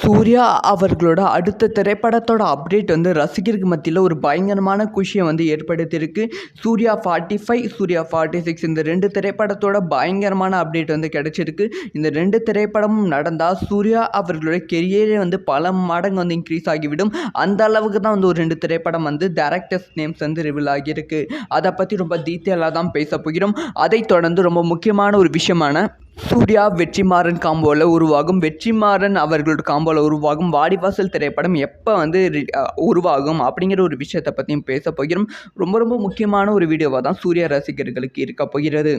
சூர்யா அவர்களோட அடுத்த திரைப்படத்தோட அப்டேட் வந்து ரசிகருக்கு மத்தியில் ஒரு பயங்கரமான குஷியை வந்து ஏற்படுத்தியிருக்கு. Suriya forty five Suriya forty six இந்த ரெண்டு திரைப்படத்தோட பயங்கரமான அப்டேட் வந்து கிடச்சிருக்கு. இந்த ரெண்டு திரைப்படமும் நடந்தால் சூர்யா அவர்களோட கெரியரே வந்து பல மடங்கு வந்து இன்க்ரீஸ் ஆகிவிடும். அந்த அளவுக்கு தான் வந்து ஒரு ரெண்டு திரைப்படம் வந்து டேரக்டர்ஸ் நேம்ஸ் வந்து ரிவீல் ஆகியிருக்கு. அதை பற்றி ரொம்ப டீட்டெயிலாக தான் பேச போகிறோம் அதைத் தொடர்ந்து ரொம்ப முக்கியமான ஒரு விஷயமான சூர்யா வெற்றிமாறன் காம்போவில் உருவாகும். வெற்றிமாறன் அவர்களோட காம்போவில் உருவாகும். வாடிவாசல் திரைப்படம் எப்போ வந்து உருவாகும் அப்படிங்கிற ஒரு விஷயத்தை பற்றியும் பேச போகிறோம். ரொம்ப ரொம்ப முக்கியமான ஒரு வீடியோவாக தான் சூர்யா ரசிகர்களுக்கு இருக்க போகிறது.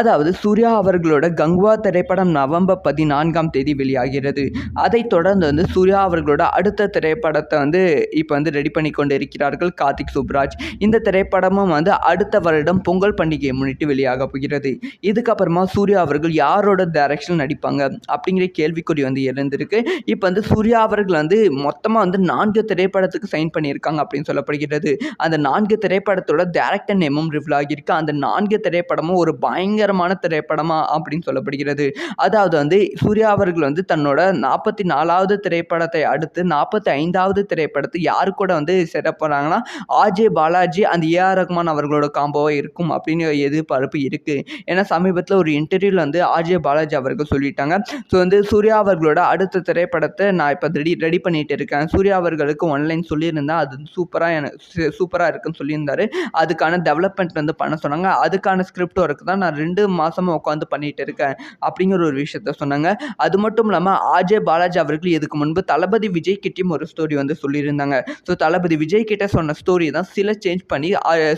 அதாவது சூர்யா அவர்களோட கங்குவா திரைப்படம் நவம்பர் பதினான்காம் தேதி வெளியாகிறது. அதைத் தொடர்ந்து வந்து சூர்யா அவர்களோட அடுத்த திரைப்படத்தை வந்து இப்போ வந்து ரெடி பண்ணி கொண்டு இருக்கிறார்கள் கார்த்திக் சுப்ராஜ். இந்த திரைப்படமும் வந்து அடுத்த வருடம் பொங்கல் பண்டிகையை முன்னிட்டு வெளியாக போகிறது. இதுக்கப்புறமா சூர்யா அவர்கள் யாரோட டைரக்ஷனில் நடிப்பாங்க அப்படிங்கிற கேள்விக்குறி வந்து எழுந்திருக்கு. இப்போ வந்து சூர்யா அவர்கள் வந்து மொத்தமாக வந்து நான்கு திரைப்படத்துக்கு சைன் பண்ணியிருக்காங்க அப்படின்னு சொல்லப்படுகிறது. அந்த நான்கு திரைப்படத்தோட டேரக்டர் நேமும் ரிவீல் ஆகியிருக்கு. அந்த நான்கு திரைப்படமும் ஒரு பயங்கரமான திரைப்படமா அப்படின்னு சொல்லப்படுகிறது. அதாவது வந்து சூர்யா அவர்கள் வந்து தன்னோட நாற்பத்தி நாலாவது திரைப்படத்தை அடுத்து நாற்பத்தி ஐந்தாவது திரைப்படத்தை யாரு கூட வந்து சேர போகிறாங்கன்னா ஆஜே பாலாஜி அந்த ஏஆர் ரஹ்மான் அவர்களோட காம்போவாக இருக்கும் அப்படின்னு எதிர்பார்ப்பு இருக்குது ஏன்னா சமீபத்தில் ஒரு இன்டர்வியூவில் வந்து ஆர்ஜே பாலாஜி அவர்கள் சொல்லிட்டாங்க. ஸோ வந்து சூர்யா அவர்களோட அடுத்த திரைப்படத்தை நான் இப்போ ரெடி ரெடி பண்ணிட்டு இருக்கேன். சூர்யா அவர்களுக்கு ஒன்லைன் சொல்லியிருந்தேன் அது சூப்பராக எனக்கு சூப்பராக இருக்குன்னு சொல்லியிருந்தாரு. அதுக்கான டெவலப்மெண்ட் வந்து பண்ண சொன்னாங்க. அதுக்கான ஸ்கிரிப்ட் ஒர்க் தான் நான் ரெண்டு மாதமாக உட்காந்து பண்ணிட்டு இருக்கேன் அப்படிங்கிற ஒரு விஷயத்த சொன்னாங்க. அது மட்டும் இல்லாமல் ஆஜே பாலாஜி அவர்கள் இதுக்கு முன்பு தளபதி விஜய் கிட்டயும் ஒரு ஸ்டோரி வந்து சொல்லியிருந்தாங்க. ஸோ தளபதி விஜய் கிட்ட சொன்ன ஸ்டோரி தான் சில சேஞ்ச் பண்ணி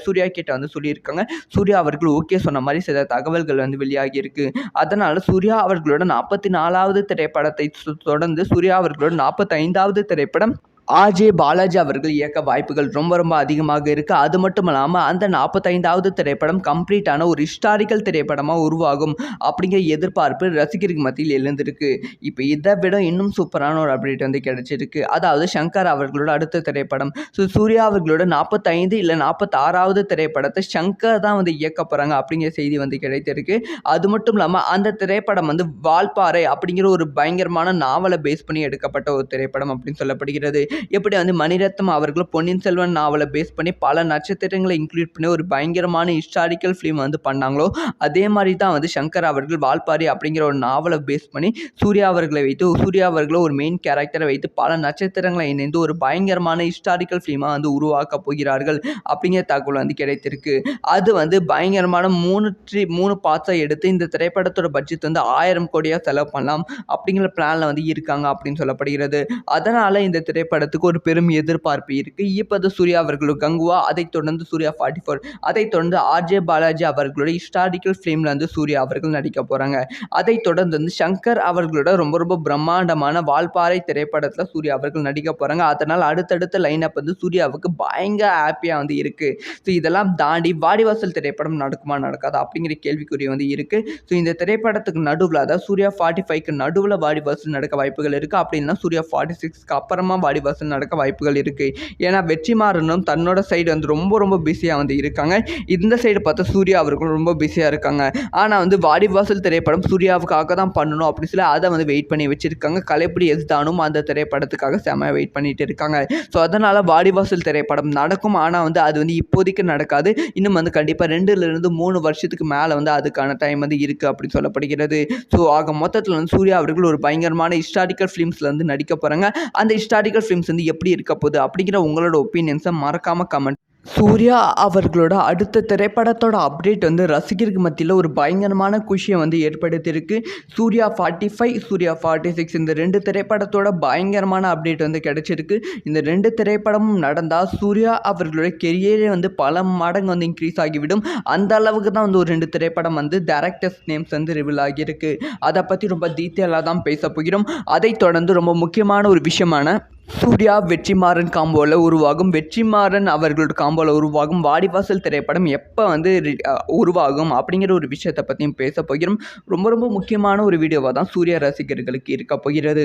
சூர்யா கிட்ட வந்து சொல்லியிருக்காங்க. சூர்யா அவர்கள் ஓகே சொன்ன மாதிரி சில தகவல்கள் வந்து வெளியாகி இருக்கு அதனால சூர்யா அவர்களோட நாற்பத்தி நாலாவது திரைப்படத்தை தொடர்ந்து சூர்யா அவர்களோட நாற்பத்தி ஐந்தாவது திரைப்படம் ஆஜே பாலாஜி அவர்கள் இயக்க வாய்ப்புகள் ரொம்ப ரொம்ப அதிகமாக இருக்குது அது மட்டும் இல்லாமல் அந்த நாற்பத்தைந்தாவது திரைப்படம் கம்ப்ளீட்டான ஒரு ஹிஸ்டாரிக்கல் திரைப்படமாக உருவாகும் அப்படிங்கிற எதிர்பார்ப்பு ரசிகருக்கு மத்தியில் எழுந்திருக்கு. இப்போ இதை விட இன்னும் சூப்பரான ஒரு அப்டேட் வந்து கிடைச்சிருக்கு. அதாவது சங்கர் அவர்களோட அடுத்த திரைப்படம். ஸோ சூர்யா அவர்களோட நாற்பத்தைந்து இல்லை நாற்பத்தாறாவது திரைப்படத்தை சங்கர் தான் வந்து இயக்க போகிறாங்க அப்படிங்கிற செய்தி வந்து கிடைத்திருக்கு. அது மட்டும் இல்லாமல் அந்த திரைப்படம் வந்து வால்பாறை அப்படிங்கிற ஒரு பயங்கரமான நாவலை பேஸ் பண்ணி எடுக்கப்பட்ட ஒரு திரைப்படம் அப்படின்னு சொல்லப்படுகிறது. எப்படி வந்து மணிரத்னம் அவர்களும் பொன்னியின் செல்வன் நாவலை பேஸ் பண்ணி பல நட்சத்திரங்களை இன்க்ளூட் பண்ணி ஒரு பயங்கரமான ஹிஸ்டாரிக்கல் ஃபிலிம் வந்து பண்ணாங்களோ அதே மாதிரி தான் வந்து சங்கர் அவர்கள் வால்பாரி அப்படிங்கிற ஒரு நாவலை பேஸ் பண்ணி சூர்யா அவர்களை வைத்து சூர்யா அவர்களை ஒரு மெயின் கேரக்டரை வைத்து பல நட்சத்திரங்களை இணைந்து ஒரு பயங்கரமான ஹிஸ்டாரிக்கல் ஃபிலிமாக வந்து உருவாக்க போகிறார்கள் அப்படிங்கிற தகவல் வந்து கிடைத்திருக்கு. அது வந்து பயங்கரமான மூணு ட்ரீ மூணு பார்ட்ஸை எடுத்து இந்த திரைப்படத்தோட பட்ஜெட் வந்து ஆயிரம் கோடியாக செலவு பண்ணலாம் அப்படிங்கிற பிளானில் வந்து இருக்காங்க அப்படின்னு சொல்லப்படுகிறது. அதனால் இந்த திரைப்படம் படத்துக்கு ஒரு பெரும் எதிர்பார்ப்பு இருக்குது இப்போது சூர்யா அவர்களும் கங்குவா அதைத் தொடர்ந்து சூர்யா ஃபார்ட்டி ஃபோர் அதைத் தொடர்ந்து ஆர்ஜே பாலாஜி அவர்களோட ஹிஸ்டாரிக்கல் ஃபிலிமில் வந்து சூர்யா அவர்கள் நடிக்க போகிறாங்க அதைத் தொடர்ந்து வந்து சங்கர் அவர்களோட ரொம்ப ரொம்ப பிரம்மாண்டமான வால்பாறை திரைப்படத்தில் சூர்யா அவர்கள் நடிக்க போகிறாங்க அதனால் அடுத்தடுத்த லைனப் வந்து சூர்யாவுக்கு பயங்கர ஹாப்பியாக வந்து இருக்குது ஸோ இதெல்லாம் தாண்டி வாடிவாசல் திரைப்படம் நடக்குமா நடக்காதா அப்படிங்கிற கேள்விக்குறி வந்து இருக்குது ஸோ இந்த திரைப்படத்துக்கு நடுவில் அதாவது சூர்யா ஃபார்ட்டி ஃபைவ்க்கு நடுவில் வாடிவாசல் நடக்க வாய்ப்புகள் இருக்குது அப்படின்னா சூர்யா ஃபார்ட்டி சிக்ஸ்க்கு அப்புறமா வாடிவாசல் நடக்க வாய்ப்புகள் இருக்குது ஏன்னா வெற்றிமாறனும் தன்னோட சைடு வந்து ரொம்ப ரொம்ப பிஸியாக வந்து இருக்காங்க. இந்த சைடு பார்த்தா சூர்யா அவர்களும் ரொம்ப பிஸியாக இருக்காங்க. ஆனால் வந்து வாடிவாசல் திரைப்படம் சூர்யாவுக்காக தான் பண்ணணும் அப்படின்னு சொல்லி அதை வந்து வெயிட் பண்ணி வச்சுருக்காங்க. கலைப்படி எஸ்தானும் அந்த திரைப்படத்துக்காக செம வெயிட் பண்ணிட்டு இருக்காங்க. ஸோ அதனால் வாடிவாசல் திரைப்படம் நடக்கும். ஆனால் வந்து அது வந்து இப்போதைக்கு நடக்காது. இன்னும் வந்து கண்டிப்பாக ரெண்டுலேருந்து மூணு வருஷத்துக்கு மேலே வந்து அதுக்கான டைம் வந்து இருக்குது அப்படின்னு சொல்லப்படுகிறது. ஸோ ஆக மொத்தத்தில் வந்து சூர்யா அவர்கள் ஒரு பயங்கரமான ஹிஸ்டாரிக்கல் ஃபிலிம்ஸில் வந்து நடிக்க போகிறாங்க அந்த ஹிஸ்டாரிக்கல் ஃபிலிம்ஸ் வந்து எப்படி இருக்க போகுது அப்படிங்கிற உங்களோட ஒப்பீனியன்ஸை மறக்காமல் கமெண்ட் சூர்யா அவர்களோட அடுத்த திரைப்படத்தோட அப்டேட் வந்து ரசிகருக்கு மத்தியில் ஒரு பயங்கரமான குஷியை வந்து ஏற்படுத்தியிருக்கு. Suriya forty five Suriya forty six இந்த ரெண்டு திரைப்படத்தோட பயங்கரமான அப்டேட் வந்து கிடச்சிருக்கு. இந்த ரெண்டு திரைப்படமும் நடந்தால் சூர்யா அவர்களோட கெரியரே வந்து பல மடங்கு வந்து இன்க்ரீஸ் ஆகிவிடும். அந்த அளவுக்கு தான் வந்து ஒரு ரெண்டு திரைப்படம் வந்து டேரக்டர்ஸ் நேம்ஸ் வந்து ரிவீல் ஆகியிருக்கு. அதை பற்றி ரொம்ப டீட்டெயிலாக தான் பேச போகிறோம். அதைத் தொடர்ந்து ரொம்ப முக்கியமான ஒரு விஷயமான சூர்யா வெற்றிமாறன் காம்போவில் உருவாகும். வெற்றிமாறன் அவர்களோட காம்போவில் உருவாகும். வாடிவாசல் திரைப்படம் எப்போ வந்து உருவாகும் அப்படிங்கிற ஒரு விஷயத்தை பற்றியும் பேச போகிறோம். ரொம்ப ரொம்ப முக்கியமான ஒரு வீடியோவாக தான் சூர்யா ரசிகர்களுக்கு இருக்க போகிறது.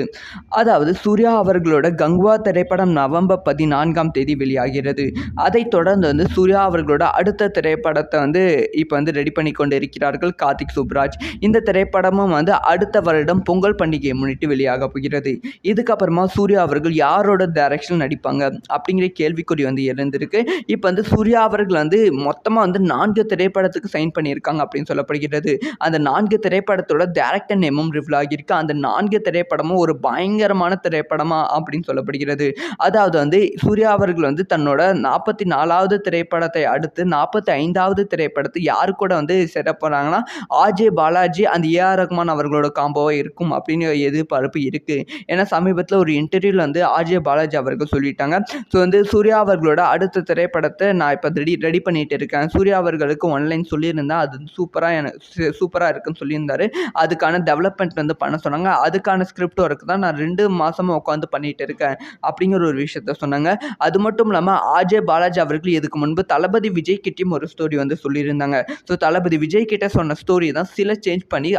அதாவது சூர்யா அவர்களோட கங்குவா திரைப்படம் நவம்பர் பதினான்காம் தேதி வெளியாகிறது. அதைத் தொடர்ந்து வந்து சூர்யா அவர்களோட அடுத்த திரைப்படத்தை வந்து இப்போ வந்து ரெடி பண்ணி கொண்டு இருக்கிறார்கள் கார்த்திக் சுப்ராஜ். இந்த திரைப்படமும் வந்து அடுத்த வருடம் பொங்கல் பண்டிகையை முன்னிட்டு வெளியாக போகிறது. இதுக்கப்புறமா சூர்யா அவர்கள் யாரோட டைரக்ஷனில் நடிப்பாங்க அப்படிங்கிற கேள்விக்குறி வந்து எழுந்திருக்கு. இப்போ வந்து சூர்யா அவர்கள் வந்து மொத்தமாக வந்து நான்கு திரைப்படத்துக்கு சைன் பண்ணியிருக்காங்க அப்படின்னு சொல்லப்படுகிறது. அந்த நான்கு திரைப்படத்தோட டேரக்டர் நேமும் ரிவீல் ஆகியிருக்கு. அந்த நான்கு திரைப்படமும் ஒரு பயங்கரமான திரைப்படமா அப்படின்னு சொல்லப்படுகிறது. அதாவது வந்து சூர்யா அவர்கள் வந்து தன்னோட நாற்பத்தி நாலாவது திரைப்படத்தை அடுத்து நாற்பத்தி ஐந்தாவது திரைப்படத்தை யாரு கூட வந்து செட்டப் போகிறாங்கன்னா ஆஜே பாலாஜி அந்த ஏஆர் ரஹ்மான் அவர்களோட காம்போவாக இருக்கும் அப்படின்னு எதிர்பார்ப்பு இருக்குது ஏன்னா சமீபத்தில் ஒரு இன்டர்வியூவில் வந்து ஆர்ஜே பாலாஜி அவர்கள் சொல்லிட்டாங்க. ஸோ வந்து சூர்யா அவர்களோட அடுத்த திரைப்படத்தை நான் இப்போ ரெடி ரெடி பண்ணிட்டு இருக்கேன். சூர்யா அவர்களுக்கு ஒன்லைன் சொல்லியிருந்தேன் அது சூப்பராக எனக்கு சூப்பராக இருக்குன்னு சொல்லியிருந்தாரு. அதுக்கான டெவலப்மெண்ட் வந்து பண்ண சொன்னாங்க. அதுக்கான ஸ்கிரிப்ட் ஒர்க் தான் நான் ரெண்டு மாதமாக உட்காந்து பண்ணிட்டு இருக்கேன் அப்படிங்கிற ஒரு விஷயத்த சொன்னாங்க. அது மட்டும் இல்லாமல் ஆஜே பாலாஜி அவர்கள் இதுக்கு முன்பு தளபதி விஜய் கிட்டயும் ஒரு ஸ்டோரி வந்து சொல்லியிருந்தாங்க. ஸோ தளபதி விஜய் கிட்ட சொன்ன ஸ்டோரி தான் சில சேஞ்ச் பண்ணி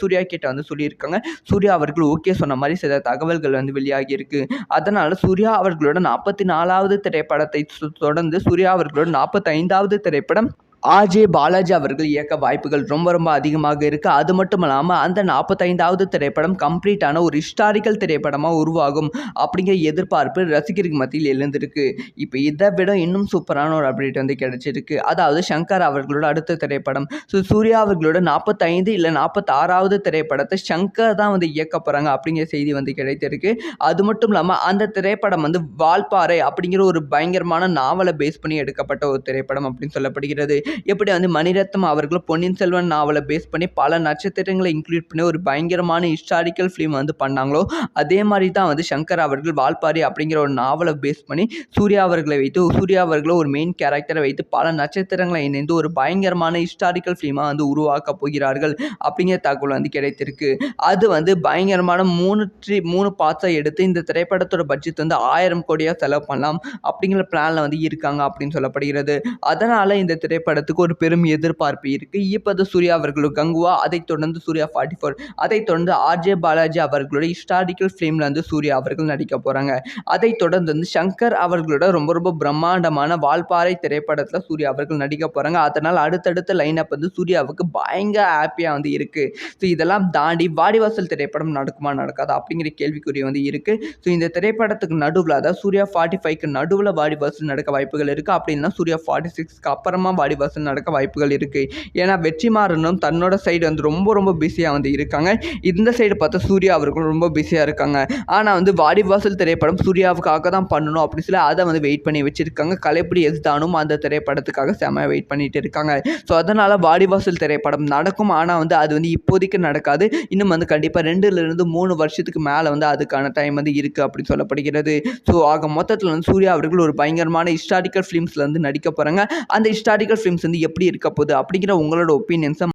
சூர்யா கிட்ட வந்து சொல்லியிருக்காங்க. சூர்யா அவர்கள் ஓகே சொன்ன மாதிரி சில தகவல்கள் வந்து வெளியாகி இருக்கு அதனால் சூர்யா அவர்களோட நாற்பத்தி நாலாவது திரைப்படத்தை தொடர்ந்து சூர்யா அவர்களோட நாற்பத்தைந்தாவது திரைப்படம் ஆஜே பாலாஜி அவர்கள் இயக்க வாய்ப்புகள் ரொம்ப ரொம்ப அதிகமாக இருக்குது அது மட்டும் இல்லாமல் அந்த நாற்பத்தைந்தாவது திரைப்படம் கம்ப்ளீட்டான ஒரு ஹிஸ்டாரிக்கல் திரைப்படமாக உருவாகும் அப்படிங்கிற எதிர்பார்ப்பு ரசிகருக்கு மத்தியில் எழுந்திருக்கு. இப்போ இதை விட இன்னும் சூப்பரான ஒரு அப்டேட் வந்து கிடைச்சிருக்கு. அதாவது சங்கர் அவர்களோட அடுத்த திரைப்படம். ஸோ சூர்யா அவர்களோட நாற்பத்தைந்து இல்லை நாற்பத்தாறாவது திரைப்படத்தை சங்கர் தான் வந்து இயக்க போகிறாங்க அப்படிங்கிற செய்தி வந்து கிடைத்திருக்கு. அது மட்டும் இல்லாமல் அந்த திரைப்படம் வந்து வால்பாறை அப்படிங்கிற ஒரு பயங்கரமான நாவலை பேஸ் பண்ணி எடுக்கப்பட்ட ஒரு திரைப்படம் அப்படின்னு சொல்லப்படுகிறது. எப்படி வந்து மணிரத்னம் அவர்களும் பொன்னியின் செல்வன் நாவலை பேஸ் பண்ணி பல நட்சத்திரங்களை இன்க்ளூட் பண்ணி ஒரு பயங்கரமான ஹிஸ்டாரிக்கல் ஃபிலிம் வந்து பண்ணாங்களோ அதே மாதிரி தான் வந்து சங்கர் அவர்கள் வால்பாரி அப்படிங்கிற ஒரு நாவலை பேஸ் பண்ணி சூர்யா அவர்களை வைத்து சூர்யா அவர்களை ஒரு மெயின் கேரக்டரை வைத்து பல நட்சத்திரங்களை இணைந்து ஒரு பயங்கரமான ஹிஸ்டாரிக்கல் ஃபிலிமாக வந்து உருவாக்க போகிறார்கள் அப்படிங்கிற தகவல் வந்து கிடைத்திருக்கு. அது வந்து பயங்கரமான மூணு ட்ரி மூணு பார்ட்ஸை எடுத்து இந்த திரைப்படத்தோட பட்ஜெட் வந்து ஆயிரம் கோடியாக செலவு பண்ணலாம் அப்படிங்கிற பிளானில் வந்து இருக்காங்க அப்படின்னு சொல்லப்படுகிறது. அதனால் இந்த திரைப்படம் படத்துக்கு ஒரு பெரும் எதிர்பார்ப்பு இருக்குது இப்போது சூர்யா அவர்களும் கங்குவா அதைத் தொடர்ந்து சூர்யா ஃபார்ட்டி ஃபோர் அதைத் தொடர்ந்து ஆர்ஜே பாலாஜி அவர்களோட ஹிஸ்டாரிக்கல் ஃபிலிமில் வந்து சூர்யா அவர்கள் நடிக்க போகிறாங்க அதைத் தொடர்ந்து வந்து சங்கர் அவர்களோட ரொம்ப ரொம்ப பிரம்மாண்டமான வால்பாறை திரைப்படத்தில் சூர்யா அவர்கள் நடிக்க போகிறாங்க அதனால் அடுத்தடுத்த லைனப் வந்து சூர்யாவுக்கு பயங்கர ஹாப்பியாக வந்து இருக்குது ஸோ இதெல்லாம் தாண்டி வாடிவாசல் திரைப்படம் நடக்குமா நடக்காதா அப்படிங்கிற கேள்விக்குறி வந்து இருக்குது ஸோ இந்த திரைப்படத்துக்கு நடுவில் அதாவது சூர்யா ஃபார்ட்டி ஃபைவ்க்கு நடுவில் வாடிவாசல் நடக்க வாய்ப்புகள் இருக்குது அப்படின்னா சூர்யா ஃபார்ட்டி சிக்ஸ்க்கு அப்புறமா வாடிவாசல் நடக்க வாய்ப்புகள் இருக்குது ஏன்னா வெற்றிமாறனும் தன்னோட சைடு வந்து ரொம்ப ரொம்ப பிஸியாக வந்து இருக்காங்க. இந்த சைடு பார்த்தா சூர்யா அவர்களும் ரொம்ப பிஸியாக இருக்காங்க. ஆனால் வந்து வாடிவாசல் திரைப்படம் சூர்யாவுக்காக தான் பண்ணணும் அப்படின்னு சொல்லி அதை வந்து வெயிட் பண்ணி வச்சுருக்காங்க. கலைப்பிடி எஸ்தானும் அந்த திரைப்படத்துக்காக செம வெயிட் பண்ணிட்டு இருக்காங்க. ஸோ அதனால் வாடிவாசல் திரைப்படம் நடக்கும். ஆனால் வந்து அது வந்து இப்போதைக்கு நடக்காது. இன்னும் வந்து கண்டிப்பாக ரெண்டுலேருந்து மூணு வருஷத்துக்கு மேலே வந்து அதுக்கான டைம் வந்து இருக்குது அப்படின்னு சொல்லப்படுகிறது. ஸோ ஆக மொத்தத்தில் வந்து சூர்யா அவர்கள் ஒரு பயங்கரமான ஹிஸ்டாரிக்கல் ஃபிலிம்ஸில் வந்து நடிக்க போகிறாங்க அந்த ஹிஸ்டாரிக்கல் ஃபிலிம்ஸ் வந்து எப்படி இருக்க போகுது அப்படிங்கிற உங்களோட ஒப்பீனியன்ஸை